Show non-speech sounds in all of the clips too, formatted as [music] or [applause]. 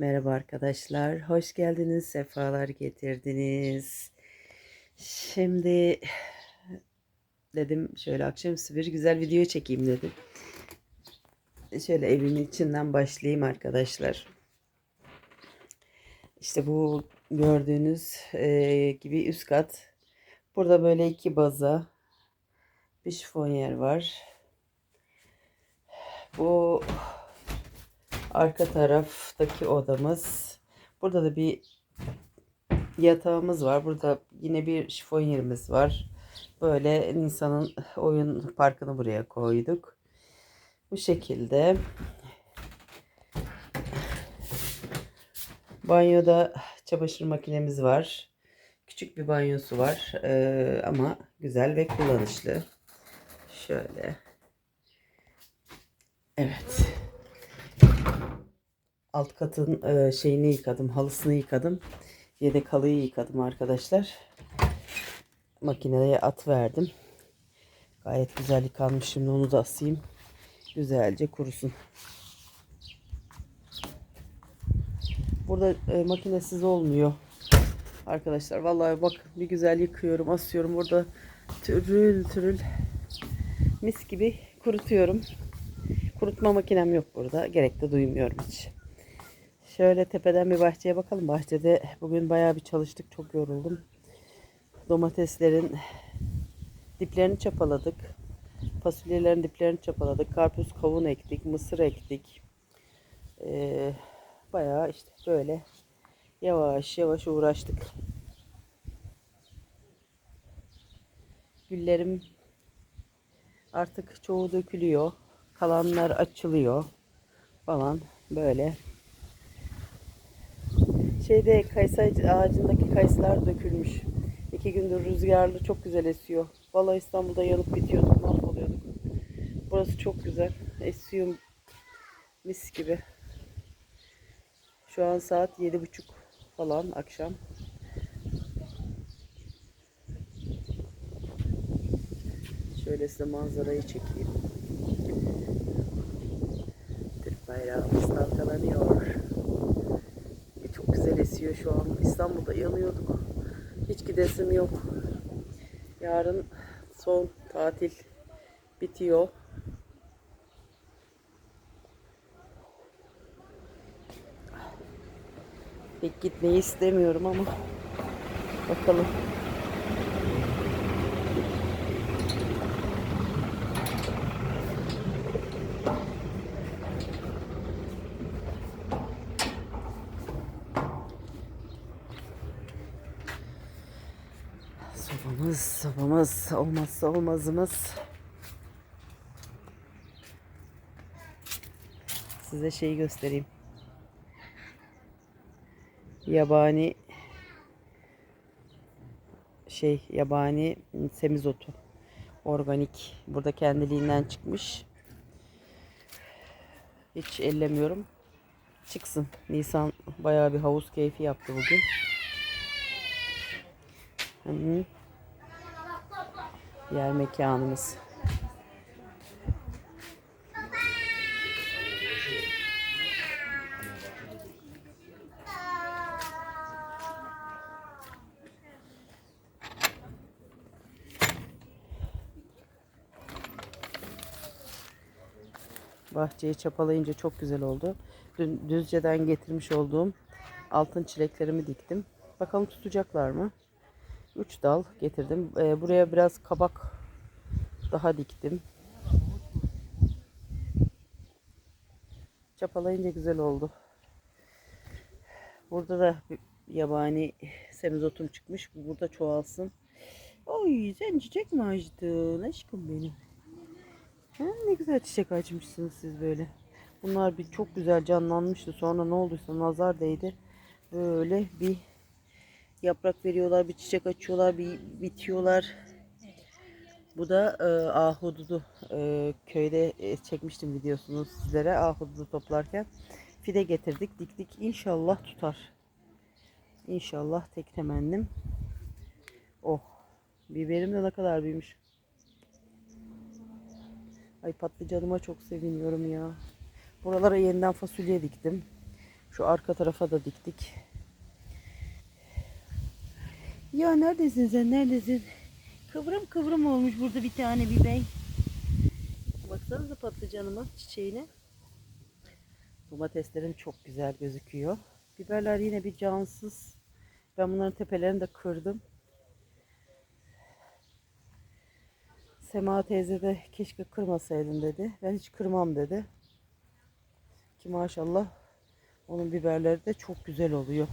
Merhaba arkadaşlar. Hoş geldiniz. Sefalar getirdiniz. Şimdi [sighs] dedim şöyle akşamüstü bir güzel video çekeyim dedim. Şöyle evimin içinden başlayayım arkadaşlar. İşte bu gördüğünüz e, gibi üst kat. Burada böyle iki baza bir şifonyer var. Bu arka taraftaki odamız. Burada da bir yatağımız var. Burada yine bir şifonyerimiz var. Böyle insanın oyun parkını buraya koyduk. Bu şekilde. Banyoda çamaşır makinemiz var. Küçük bir banyosu var. Ee, ama güzel ve kullanışlı. Şöyle. Evet. Alt katın e, şeyini yıkadım. Halısını yıkadım. Yedek halıyı yıkadım arkadaşlar. Makineye at verdim. Gayet güzel yıkanmış. Şimdi onu da asayım. Güzelce kurusun. Burada e, makinesiz olmuyor. Arkadaşlar vallahi bak bir güzel yıkıyorum, asıyorum. Burada türül türül mis gibi kurutuyorum. Kurutma makinem yok burada. Gerek de duymuyorum hiç. Şöyle tepeden bir bahçeye bakalım. Bahçede bugün bayağı bir çalıştık. Çok yoruldum. Domateslerin diplerini çapaladık. Fasulyelerin diplerini çapaladık. Karpuz, kavun ektik. Mısır ektik. Ee, bayağı işte böyle yavaş yavaş uğraştık. Güllerim artık çoğu dökülüyor. Kalanlar açılıyor falan böyle. Şeyde kayısı ağacındaki kayısılar dökülmüş. İki gündür rüzgarlı çok güzel esiyor. Vallahi İstanbul'da yanıp bitiyorduk, mahvoluyorduk. Burası çok güzel. Esiyor mis gibi. Şu an saat yedi buçuk falan akşam. Şöyle size manzarayı çekeyim. Türk bayrağımız dalgalanıyor. Güzel esiyor şu an. İstanbul'da yanıyorduk. Hiç gidesim yok. Yarın son tatil bitiyor. Pek gitmeyi istemiyorum ama bakalım. Sobamız, olmazsa olmazımız. Size şeyi göstereyim. Yabani şey yabani semizotu. Organik. Burada kendiliğinden çıkmış. Hiç ellemiyorum. Çıksın. Nisan bayağı bir havuz keyfi yaptı bugün. Hı -hı. Yer mekanımız. Bahçeyi çapalayınca çok güzel oldu. Dün Düzce'den getirmiş olduğum altın çileklerimi diktim. Bakalım tutacaklar mı? 3 dal getirdim. Ee, buraya biraz kabak daha diktim. Çapalayınca güzel oldu. Burada da yabani semizotum çıkmış. Bu burada çoğalsın. Oy sen çiçek mi açtın aşkım benim? Ha, ne güzel çiçek açmışsınız siz böyle. Bunlar bir çok güzel canlanmıştı. Sonra ne olduysa nazar değdi. Böyle bir yaprak veriyorlar, bir çiçek açıyorlar, bir bitiyorlar. Bu da e, ahududu. E, köyde e, çekmiştim videosunu sizlere ahududu toplarken. Fide getirdik, diktik. İnşallah tutar. İnşallah tek temennim. Oh. Biberim de ne kadar büyümüş. Ay patlıcanıma çok seviniyorum ya. Buralara yeniden fasulye diktim. Şu arka tarafa da diktik. Ya neredesin sen neredesin? Kıvrım kıvrım olmuş burada bir tane bir bey. Baksanıza patlıcanıma çiçeğine. Domateslerim çok güzel gözüküyor. Biberler yine bir cansız. Ben bunların tepelerini de kırdım. Sema teyze de keşke kırmasaydın dedi. Ben hiç kırmam dedi. Ki maşallah onun biberleri de çok güzel oluyor.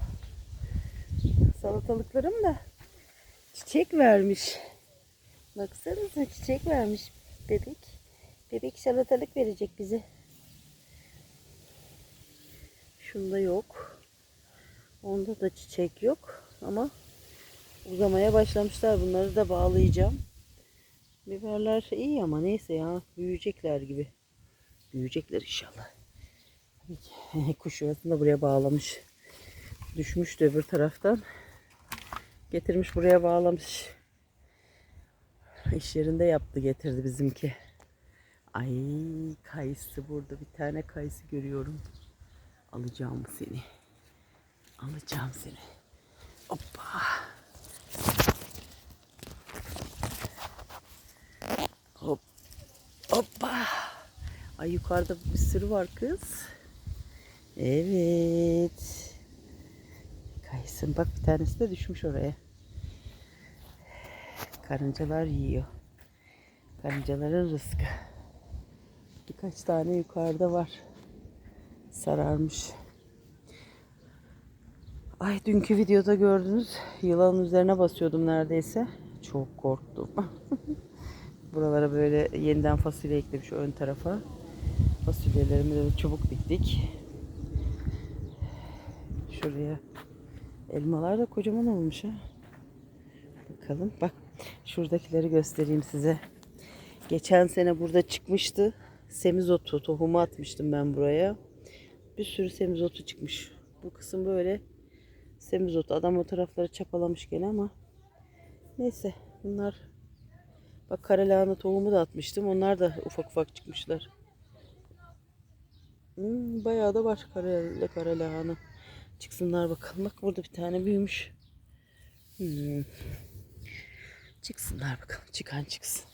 Salatalıklarım da çiçek vermiş. Baksanıza çiçek vermiş bebek. Bebek salatalık verecek bize. Şunda yok. Onda da çiçek yok ama uzamaya başlamışlar. Bunları da bağlayacağım. Biberler iyi ama neyse ya büyüyecekler gibi. Büyüyecekler inşallah. Kuş yuvasını da buraya bağlamış. Düşmüştü öbür taraftan. Getirmiş buraya bağlamış. İş yerinde yaptı getirdi bizimki. Ay kayısı burada bir tane kayısı görüyorum. Alacağım seni. Alacağım seni. Hoppa. Hop. Hoppa. Ay yukarıda bir sürü var kız. Evet. Kayısın bak bir tanesi de düşmüş oraya. Karıncalar yiyor. Karıncaların rızkı. Birkaç tane yukarıda var. Sararmış. Ay dünkü videoda gördünüz. Yılanın üzerine basıyordum neredeyse. Çok korktum. [laughs] Buralara böyle yeniden fasulye eklemiş ön tarafa. Fasulyelerimi de çubuk diktik. Şuraya. Elmalar da kocaman olmuş ha. Bakalım. Bak şuradakileri göstereyim size. Geçen sene burada çıkmıştı. Semizotu tohumu atmıştım ben buraya. Bir sürü semizotu çıkmış. Bu kısım böyle semizotu. Adam o tarafları çapalamış gene ama neyse bunlar bak kara lahana tohumu da atmıştım. Onlar da ufak ufak çıkmışlar. Hmm, bayağı da var kara, kara lahana. Çıksınlar bakalım. Bak burada bir tane büyümüş. Hmm. Çıksınlar bakalım. Çıkan çıksın.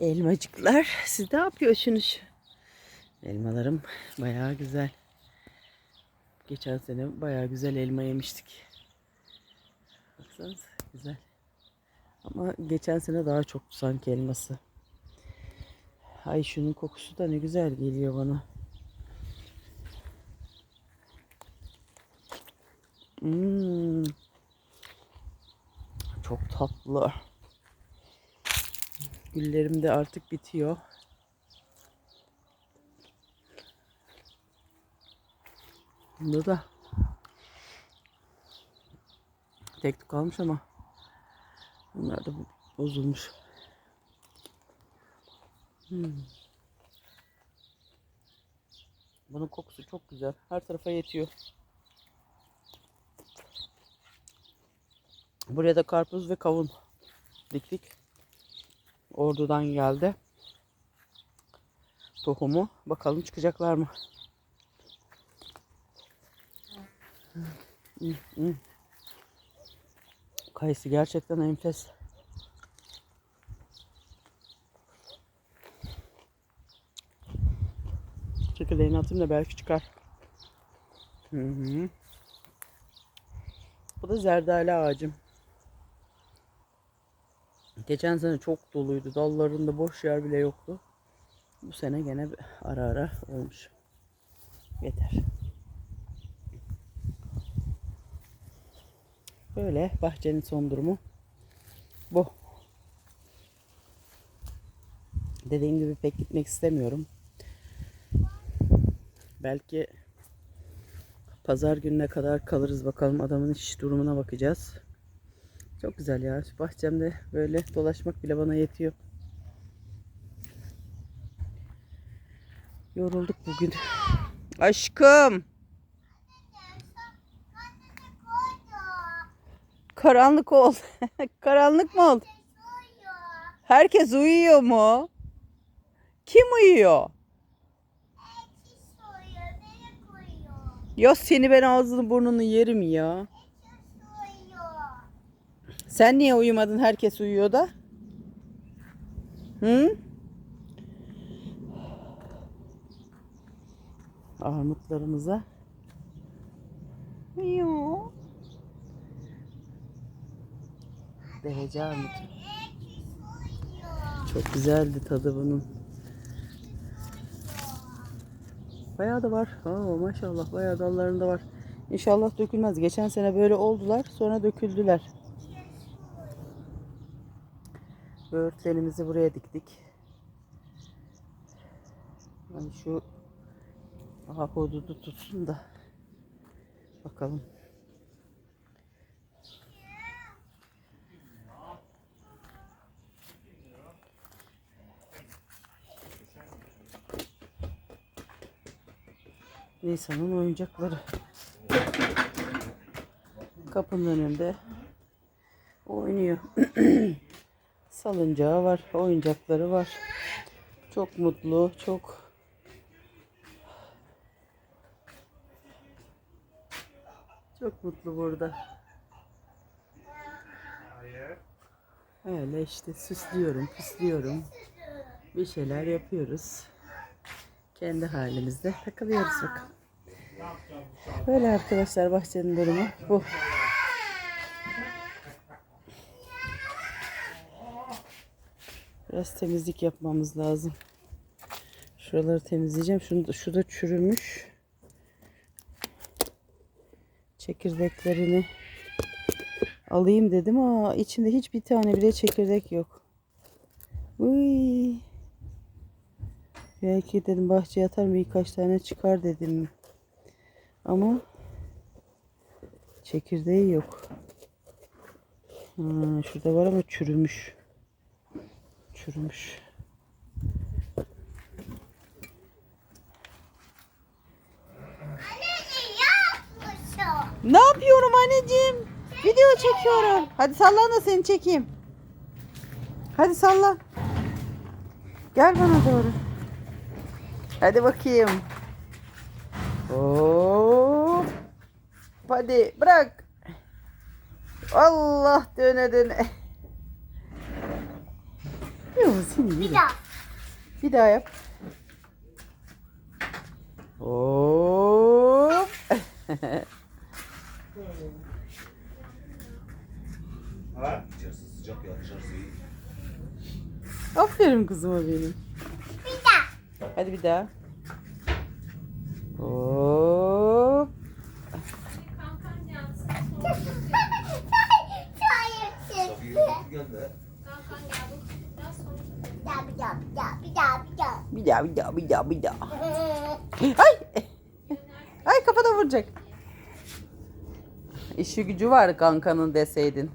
Elmacıklar. Siz ne yapıyorsunuz? Elmalarım bayağı güzel. Geçen sene bayağı güzel elma yemiştik. Baksanıza güzel. Ama geçen sene daha çok sanki elması. Ay şunun kokusu da ne güzel geliyor bana. Hmm. Çok tatlı. Güllerim de artık bitiyor. Bunda da tek kalmış ama bunlar da bozulmuş. Hmm. Bunun kokusu çok güzel. Her tarafa yetiyor. Buraya da karpuz ve kavun diktik. Ordudan geldi. Tohumu. Bakalım çıkacaklar mı? Kayısı gerçekten enfes. Çekirdeğini atayım da belki çıkar. Hı hı. Bu da zerdali ağacım. Geçen sene çok doluydu. Dallarında boş yer bile yoktu. Bu sene gene ara ara olmuş. Yeter. Böyle bahçenin son durumu bu. Dediğim gibi pek gitmek istemiyorum. Belki pazar gününe kadar kalırız bakalım adamın iş durumuna bakacağız. Çok güzel ya. Şu bahçemde böyle dolaşmak bile bana yetiyor. Yorulduk bugün. Aşkım. Karanlık oldu. [laughs] Karanlık mı oldu? Herkes uyuyor mu? Kim uyuyor? Ya seni ben ağzını burnunu yerim ya. Sen niye uyumadın? Herkes uyuyor da. Hı? Armutlarımıza. Yo. Derece armut. Çok güzeldi tadı bunun. Bayağı da var. Oo, maşallah bayağı dallarında var. İnşallah dökülmez. Geçen sene böyle oldular. Sonra döküldüler. Böğürtlenimizi buraya diktik. Hani şu aha hududu tutsun da bakalım. Nisan'ın oyuncakları. Kapının önünde oynuyor. [clears throat] Salıncağı var, oyuncakları var. Çok mutlu, çok çok mutlu burada. Öyle işte süslüyorum, püslüyorum. Bir şeyler yapıyoruz. Kendi halimizde takılıyoruz bakalım. Böyle arkadaşlar bahçenin durumu bu. Biraz temizlik yapmamız lazım. Şuraları temizleyeceğim. Şunu şu da çürümüş. Çekirdeklerini alayım dedim ama içinde hiçbir tane bile çekirdek yok. Uy. Belki dedim bahçeye atar mı birkaç tane çıkar dedim. Ama çekirdeği yok. Ha, şurada var ama çürümüş. Çürümüş. Ne yapıyorum anneciğim? Video çekiyorum. Hadi salla da seni çekeyim. Hadi salla. Gel bana doğru. Hadi bakayım. Hop. Hadi bırak. Allah döne [laughs] Yok seni bir, daha. bir daha yap. Hop. Ha? İçerisi sıcak ya dışarısı iyi. Aferin kızıma benim. Bir daha. Hadi bir daha. Hop. Safiye gitti geldi. Bir daha, bir daha, bir daha, bir daha, bir daha. Bir daha bir daha Ay. Ay kafana vuracak. İşi gücü var kankanın deseydin.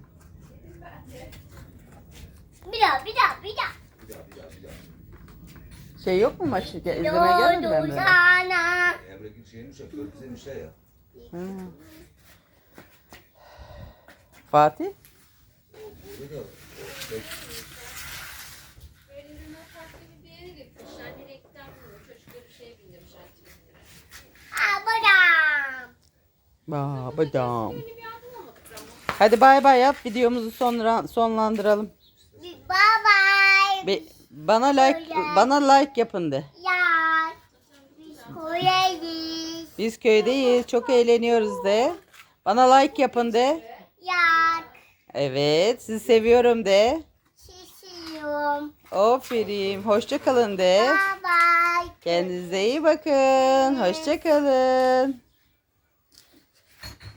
bir daha, bir daha. Bir daha. Şey yok mu maçı? Ge- İzlemeye gelmedim ben Doğdu böyle. sana. Emre'nin şeymiş ya, körpüzemiş şey ya. Fatih? Burada da o Ama. Hadi bay bay yap videomuzu sonra sonlandıralım. Bye. Be- bana like bana like yapın de. Ya. Biz koyarız. Biz köydeyiz. Çok eğleniyoruz de. Bana like yapın de. Yak. Evet. Sizi seviyorum de. Şişiyorum. Aferin. Hoşça kalın de. Bye bye. Kendinize iyi bakın. Hoşça kalın.